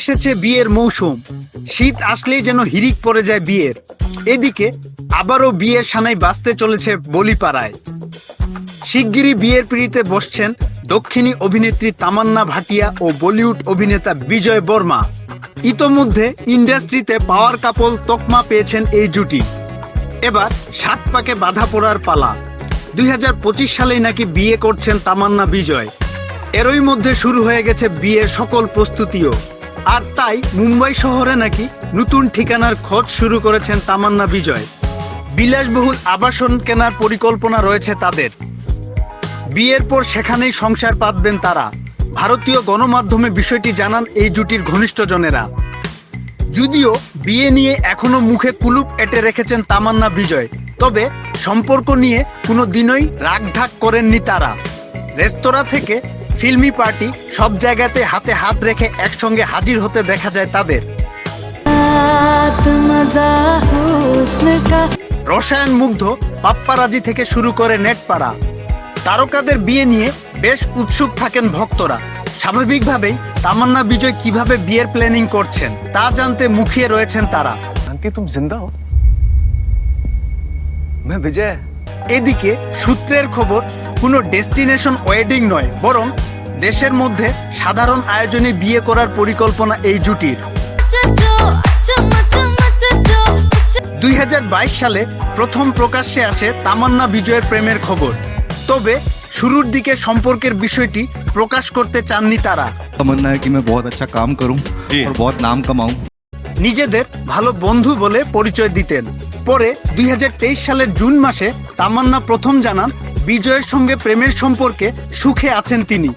এসেছে বিয়ের মৌসুম। শীত আসলেই যেন হিরিক পড়ে যায় বিয়ের। এদিকে আবারও বিয়ের সানাই বাঁচতে চলেছে বলিপাড়ায়। শিগগিরই বিয়ের পিড়িতে বসছেন দক্ষিণী অভিনেত্রী তামান্না ভাটিয়া ও বলিউড অভিনেতা বিজয় বর্মা। ইতোমধ্যে ইন্ডাস্ট্রিতে পাওয়ার কাপল তকমা পেয়েছেন এই জুটি। এবার সাত পাকে বাধা পড়ার পালা। দুই হাজার পঁচিশ সালেই নাকি বিয়ে করছেন তামান্না বিজয়। এরই মধ্যে শুরু হয়ে গেছে বিয়ের সকল প্রস্তুতিও। আর তাই মুম্বাই শহরে নাকি নতুন ঠিকানার খোঁজ শুরু করেছেন তামান্না বিজয়। বিলাসবহুল আবাসন কেনার পরিকল্পনা রয়েছে তাদের। বিয়ের পর সেখানেই সংসার পাতবেন তারা। ভারতীয় গণমাধ্যমে বিষয়টি জানান এই জুটির ঘনিষ্ঠজনেরা। যদিও বিয়ে নিয়ে এখনও মুখে কুলুপ এঁটে রেখেছেন তামান্না বিজয়, তবে সম্পর্ক নিয়ে কোনো দিনই রাগঢাক করেননি তারা। রেস্তোরাঁ থেকে ফিল্মি পার্টি সব জায়গাতে হাতে হাত রেখে একসঙ্গে হাজির হতে দেখা যায় তাদের। রসায়ন মুগ্ধ পাপ্পারাজি থেকে শুরু করে নেটপাড়া। তারকাদের বিয়ে নিয়ে বেশ উৎসুক থাকেন ভক্তরা। স্বাভাবিকভাবেই তামান্না বিজয় কীভাবে বিয়ের প্ল্যানিং করছেন, তা জানতে মুখিয়ে রয়েছেন তারা। তুমি জিন্দা হো বিজয়। এদিকে সূত্রের খবর কোনো ডেস্টিনেশন ওয়েডিং নয় বরং দেশের মধ্যে সাধারণ আয়োজনে বিয়ে করার পরিকল্পনা এই জুটির चचो चम चम चचो দুই সালে প্রথম প্রকাশ্যে আসে তামান্না বিজয়ের প্রেমের খবর তবে শুরুর দিকে সম্পর্কের বিষয়টি প্রকাশ করতে চাননি তারা तमन्ना है कि मैं बहुत अच्छा काम करूं और बहुत नाम कमाऊं নিজেদের ভালো বন্ধু বলে পরিচয় দিতেন পরে দুই হাজার তেইশ সালের জুন মাসে তামান্না প্রথম জানান, বিজয়ের সঙ্গে প্রেমের সম্পর্কে সুখে আছেন তিনি।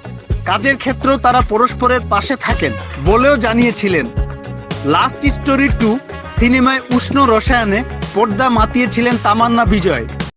কাজের ক্ষেত্রেও তারা পরস্পরের পাশে থাকেন বলেও জানিয়েছিলেন। লাস্ট স্টোরি টু সিনেমায় উষ্ণ রসায়নে পর্দা মাতিয়েছিলেন তামান্না বিজয়।